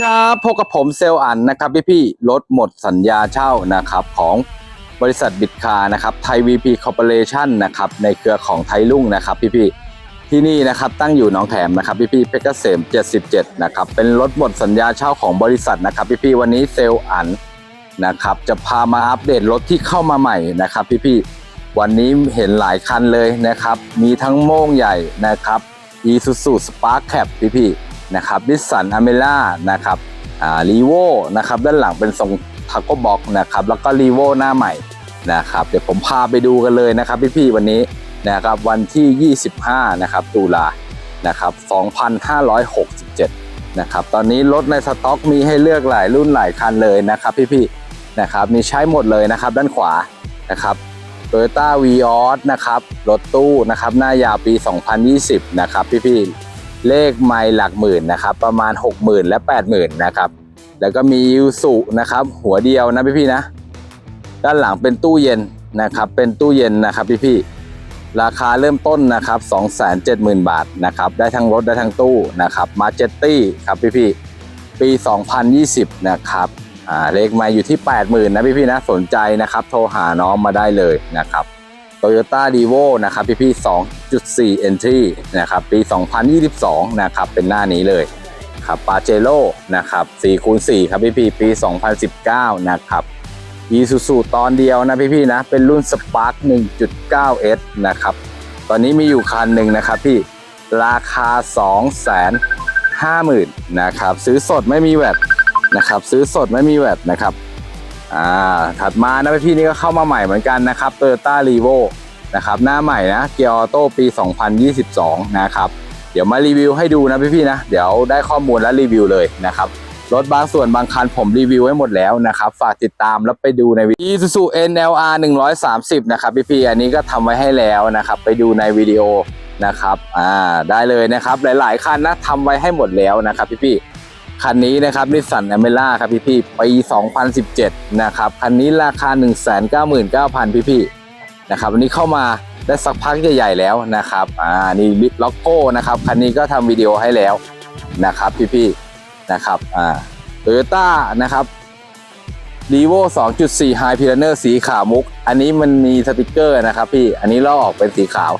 ครับพบกับผมเซลอันนะครับพี่พี่รถหมดสัญญาเช่านะครับของบริษัทบิดคานะครับไทยวีพีคอร์ปอเรชั่นนะครับในเครือของไทยลุ่งนะครับพี่พี่ที่นี่นะครับตั้งอยู่หนองแขมนะครับพี่พี่เพชรเกษม 77 นะครับเป็นรถหมดสัญญาเช่าของบริษัทนะครับพี่พี่วันนี้เซลอันนะครับจะพามาอัปเดตรถที่เข้ามาใหม่นะครับพี่พี่วันนี้เห็นหลายคันเลยนะครับมีทั้งโม่งใหญ่นะครับ Isuzu Spark Cap พี่พี่ นะครับนิสสันอเมล่านะครับรีโวนะครับด้านหลังเป็นทรงทักโกบ็อกนะครับแล้วก็รีโวหน้าใหม่นะครับเดี๋ยวผมพาไปดูกันเลยนะครับพี่พี่ๆวันนี้นะครับวันที่ 25 นะครับตุลานะครับ 2567 นะครับ ตอนนี้รถในสต็อกมีให้เลือกหลายรุ่นหลายคันเลยนะครับพี่พี่ๆนะครับ มีใช้หมดเลยนะครับ ด้านขวานะครับโตโยต้าวีออสนะครับ รถตู้นะครับ หน้ายาวปี 2020 นะครับพี่ๆ เลขไม่หลักหมื่นนะครับ ประมาณ 60,000 และ 80,000 นะครับ แล้วก็มียูสุนะครับ หัวเดียวนะพี่ๆนะ ด้านหลังเป็นตู้เย็นนะครับ เป็นตู้เย็นนะครับพี่ๆราคาเริ่มต้นนะครับ 270,000 บาทนะครับ ได้ทั้งรถได้ทั้งตู้นะครับ มาเจตตี้ครับพี่ๆปี 2020 นะครับอ่าเลขไมาอยู่ที่ 80,000 นะพี่พี่นะ สนใจนะครับ โทรหาน้องมาได้เลยนะครับ Toyota d e v o นะครับพี่พี่2.4 Entry นะครับปี 2022 นะครับเป็นหน้านี้เลยครับปาเจโ o นะครับ4คูณ4ครับพี่พี่ปี 2019 นะครับ Isuzu ตอนเดียวนะพี่พี่นะ เป็นรุ่น Spark 1.9S นะครับ ตอนนี้มีอยู่คันหนึ่งนะครับพี่ราคา 250,000นะครับ ซื้อสดไม่มีแวดนะครับ ซื้อสดไม่มีแวดนะครับ อ่าถัดมานะพี่นี่ก็เข้ามาใหม่เหมือนกันนะครับ Toyota r e v o นะครับหน้าใหม่นะเกียร์ออโต้ปี 2022 นะครับ เดี๋ยวมารีวิวให้ดูนะพี่ๆนะ เดี๋ยวได้ข้อมูลและรีวิวเลยนะครับรถบางส่วนบางคันผมรีวิวไว้หมดแล้วนะครับ ฝากติดตามแล้วไปดูในวิดีโอ Isuzu NLR 130 นะครับพี่ๆอันนี้ก็ทำไว้ให้แล้วนะครับ ไปดูในวิดีโอนะครับอ่าได้เลยนะครับหลายๆคันนะทำไว้ให้หมดแล้วนะครับพี่ๆ คันนี้นะครับนิสสันแอมเมล่าครับพี่พี่ปี 2017 นะครับ คันนี้ราคา 199,000 พี่พี่ๆนะครับวันนี้เข้ามาได้สักพักใหญ่ๆแล้วนะครับ อ่า นี่ลิฟล็อกโก้นะครับ คันนี้ก็ทำวิดีโอให้แล้วนะครับพี่พี่ๆนะครับ อ่าโตโยต้านะครับรีโว2.4 High p i l a n e r สีขาวมุก อันนี้มันมีสติกเกอร์นะครับพี่ อันนี้ลอกออกเป็นสีขาว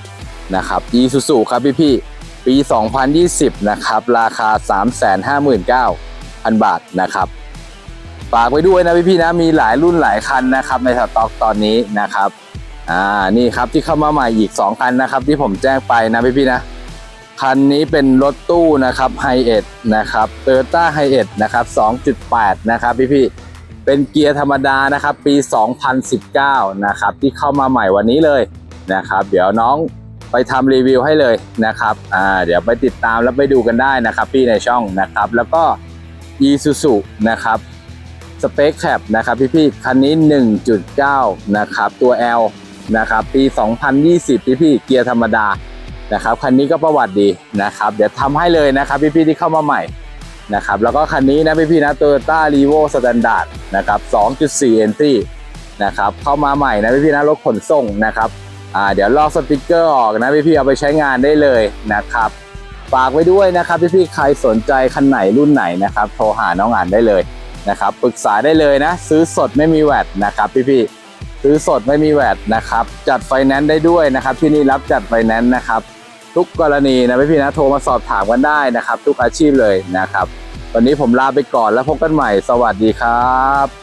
นะครับ Isuzu ครับพี่พี่ๆ ปี 2020 นะครับ ราคา 359,000 บาทนะครับ ฝากไว้ด้วยนะพี่ๆนะ มีหลายรุ่นหลายคันนะครับ ในสต็อกตอนนี้นะครับ อ่า นี่ครับที่เข้ามาใหม่อีก 2 คันนะครับ ที่ผมแจ้งไปนะพี่ๆนะ คันนี้เป็นรถตู้นะครับไฮเอ็ดนะครับเตอร์ต้าไฮเอ็ดนะครับ 2.8 นะครับพี่ๆ เป็นเกียร์ธรรมดานะครับ ปี 2019 นะครับ ที่เข้ามาใหม่วันนี้เลยนะครับ เดี๋ยวน้อง ไปทำรีวิวให้เลยนะครับอ่าเดี๋ยวไปติดตามแล้วไปดูกันได้นะครับพี่ในช่องนะครับ แล้วก็ Isuzu นะครับ Space Cap นะครับพี่ๆคันนี้ 1.9 นะครับ ตัว L นะครับปี 2020 พี่ๆเกียร์ธรรมดานะครับคันนี้ก็ประวัติดีนะครับ เดี๋ยวทำให้เลยนะครับพี่ๆที่เข้ามาใหม่นะครับแล้วก็คันนี้นะพี่ๆนะ Toyota r e v o Standard นะครับ 2.4 Entry นะครับเข้ามาใหม่นะพี่ๆนะรถขนส่งนะครับ อ่าเดี๋ยวลอกสติกเกอร์ออกนะพี่ๆเอาไปใช้งานได้เลยนะครับฝากไว้ด้วยนะครับพี่ๆใครสนใจคันไหนรุ่นไหนนะครับโทรหาน้องอ่านได้เลยนะครับปรึกษาได้เลยนะ ซื้อสดไม่มีแวดนะครับพี่ๆซื้อสดไม่มีแวดนะครับจัดไฟแนนซ์ได้ด้วยนะครับ ที่นี่รับจัดไฟแนนซ์นะครับ ทุกกรณีนะพี่ๆนะโทรมาสอบถามกันได้นะครับ ทุกอาชีพเลยนะครับ วันนี้ผมลาไปก่อนแล้วพบกันใหม่สวัสดีครับ